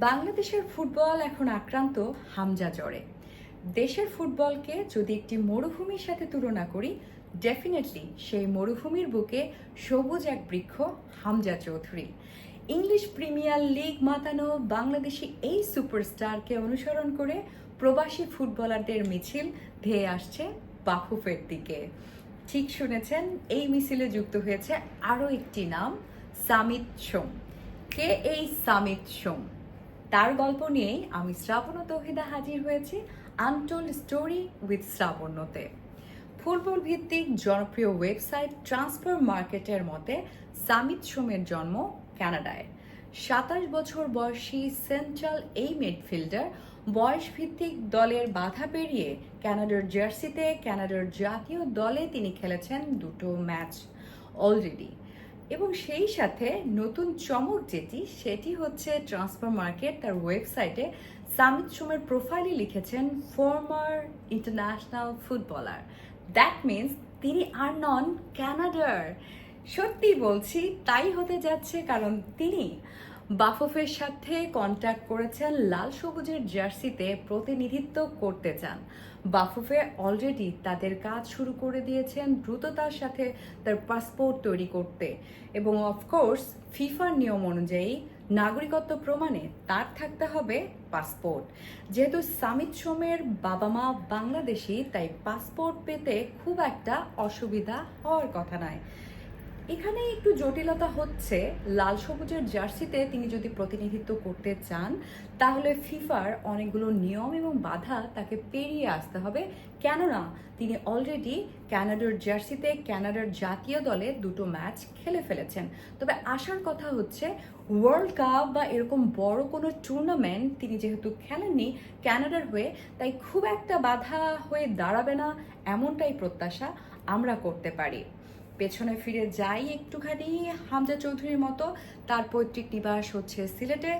বাংলাদেশের ফুটবল এখন আক্রান্ত, হামজা জ্বরে। দেশের ফুটবলকে যদি একটি মরুভূমির সাথে তুলনা করি ডেফিনেটলি সেই মরুভূমির বুকে সবুজ এক বৃক্ষ, Hamza Chowdhury. English premier league মাতানো Bangladeshi এই সুপারস্টারকে অনুসরণ করে প্রবাসী ফুটবলারদের মিছিল ধেয়ে আসছে বাফুফের দিকে। ঠিক শুনেছেন, এই মিছিলে যুক্ত হয়েছে আরও একটি নাম, সামিত সোম। কে এই সামিত সোম? তার গল্প নিয়েই আমি শ্রাবণ তহিদা হাজির হয়েছি আনটোল্ড স্টোরি উইথ শ্রাবণ্যতে। ফুটবল ভিত্তিক জনপ্রিয় ওয়েবসাইট ট্রান্সফার মার্কেটের মতে সামিত সোমের জন্ম কানাডায়। সাতাশ বছর বয়সী সেন্ট্রাল এই মিডফিল্ডার বয়স ভিত্তিক দলের বাধা পেরিয়ে কানাডার জার্সিতে কানাডার জাতীয় দলে তিনি খেলেছেন দুটো ম্যাচ। অলরেডি এবং সেই সাথে নতুন চমক যেটি, সেটি হচ্ছে ট্রান্সফার মার্কেট তার ওয়েবসাইটে সামিত সোমের প্রোফাইলে লিখেছেন former international footballer that means তিনি আর নন ক্যানাডার সত্যি বলছি, তাই হতে যাচ্ছে কারণ তিনি বাফফের সাথে কন্ট্যাক্ট করেছেন লাল সবুজের জার্সিতে প্রতিনিধিত্ব করতে চান। বাফুফে অলরেডি তাদের কাজ শুরু করে দিয়েছেন দ্রুততার সাথে তার পাসপোর্ট তৈরি করতে। এবং অফকোর্স ফিফার নিয়ম অনুযায়ী নাগরিকত্ব প্রমাণে তার থাকতে হবে পাসপোর্ট যেহেতু সামিত সোমের বাবা মা বাংলাদেশি, তাই পাসপোর্ট পেতে খুব একটা অসুবিধা হওয়ার কথা নয়। এখানে একটু জটিলতা হচ্ছে। লাল সবুজের জার্সিতে তিনি যদি প্রতিনিধিত্ব করতে চান, তাহলে ফিফার অনেকগুলো নিয়ম এবং বাধা তাকে পেরিয়ে আসতে হবে। কেননা, তিনি অলরেডি ক্যানাডার জার্সিতে ক্যানাডার জাতীয় দলে দুটো ম্যাচ খেলে ফেলেছেন। তবে আসার কথা হচ্ছে ওয়ার্ল্ড কাপ বা এরকম বড় কোনো টুর্নামেন্ট তিনি যেহেতু খেলেননি ক্যানাডার হয়ে, তাই খুব একটা বাধা হয়ে দাঁড়াবে না, এমনটাই প্রত্যাশা আমরা করতে পারি। পেছনে ফিরে যাই একটুখানি। হামজা চৌধুরীর মতো তার পৈতৃক নিবাস হচ্ছে সিলেটে।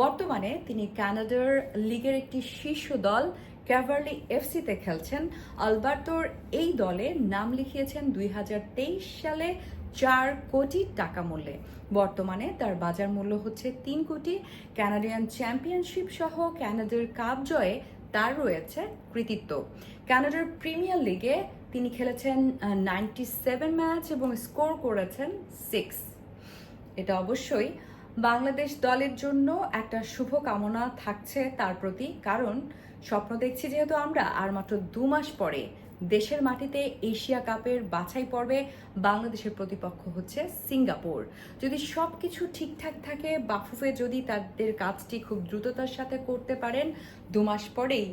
বর্তমানে তিনি কানাডার লিগের একটি শীর্ষ দল ক্যাভারলি এফসিতে খেলছেন। আলবার্টোর এই দলে নাম লিখিয়েছেন দুই হাজার তেইশ সালে চার কোটি টাকা মূল্যে। বর্তমানে তার বাজার মূল্য হচ্ছে তিন কোটি। ক্যানাডিয়ান চ্যাম্পিয়নশিপ সহ ক্যানাডার কাপ জয়ে তার রয়েছে কৃতিত্ব। কানাডার প্রিমিয়ার লিগে তিনি খেলেছেন নাইনটি সেভেন ম্যাচ এবং স্কোর করেছেন সিক্স এটা অবশ্যই বাংলাদেশ দলের জন্য একটা শুভ কামনা থাকছে তার প্রতি, কারণ স্বপ্ন দেখছি যেহেতু আমরা, আর মাত্র দু মাস পরে দেশের মাটিতে এশিয়া কাপের বাছাই পর্বে বাংলাদেশের প্রতিপক্ষ হচ্ছে সিঙ্গাপুর। যদি সব কিছু ঠিকঠাক থাকে, বাফুফে যদি তাদের কাজটি খুব দ্রুততার সাথে করতে পারেন, দু মাস পরেই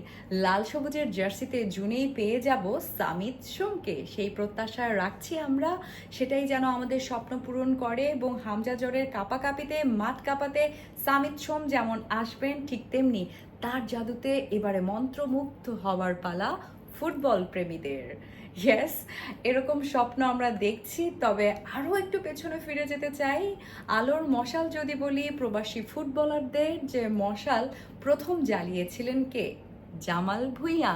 লাল সবুজের জার্সিতে জুনেই পেয়ে যাব সামিত সোমকে। সেই প্রত্যাশা রাখছি আমরা। সেটাই যেন আমাদের স্বপ্ন পূরণ করে এবং হামজা জ্বরের কাপাকাপিতে মাঠ কাঁপাতে সামিত সোম যেমন আসবেন, ঠিক তেমনি তার জাদুতে এবারে মন্ত্রমুগ্ধ হওয়ার পালা ফুটবল প্রেমীদের। ইয়েস এরকম স্বপ্ন আমরা দেখছি, তবে আরও একটু পেছনে ফিরে যেতে চাই। আলোর মশাল যদি বলি, প্রবাসী ফুটবলারদের যে মশাল প্রথম জ্বালিয়েছিলেন কে? জামাল ভুইয়া।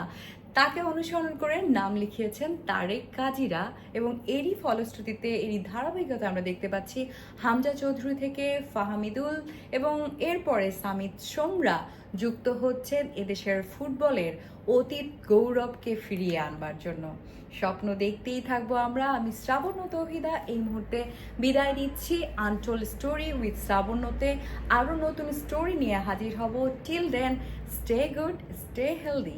তাকে অনুসরণ করে নাম লিখিয়েছেন তারেক কাজীরা এবং এরই ফলশ্রুতিতে, এরই ধারাবাহিকতা আমরা দেখতে পাচ্ছি হামজা চৌধুরী থেকে ফাহামিদুল এবং এরপরে সামিদ সোমরা যুক্ত হচ্ছেন এদেশের ফুটবলের অতীত গৌরবকে ফিরিয়ে আনবার জন্য। স্বপ্ন দেখতেই থাকব আমরা, আমি শ্রাবণ্য তহিদা। এই মুহূর্তে বিদায় নিচ্ছি আনটোল স্টোরি উইথ শ্রাবণ্যতে। আরও নতুন স্টোরি নিয়ে হাজির হব। Till then stay good stay healthy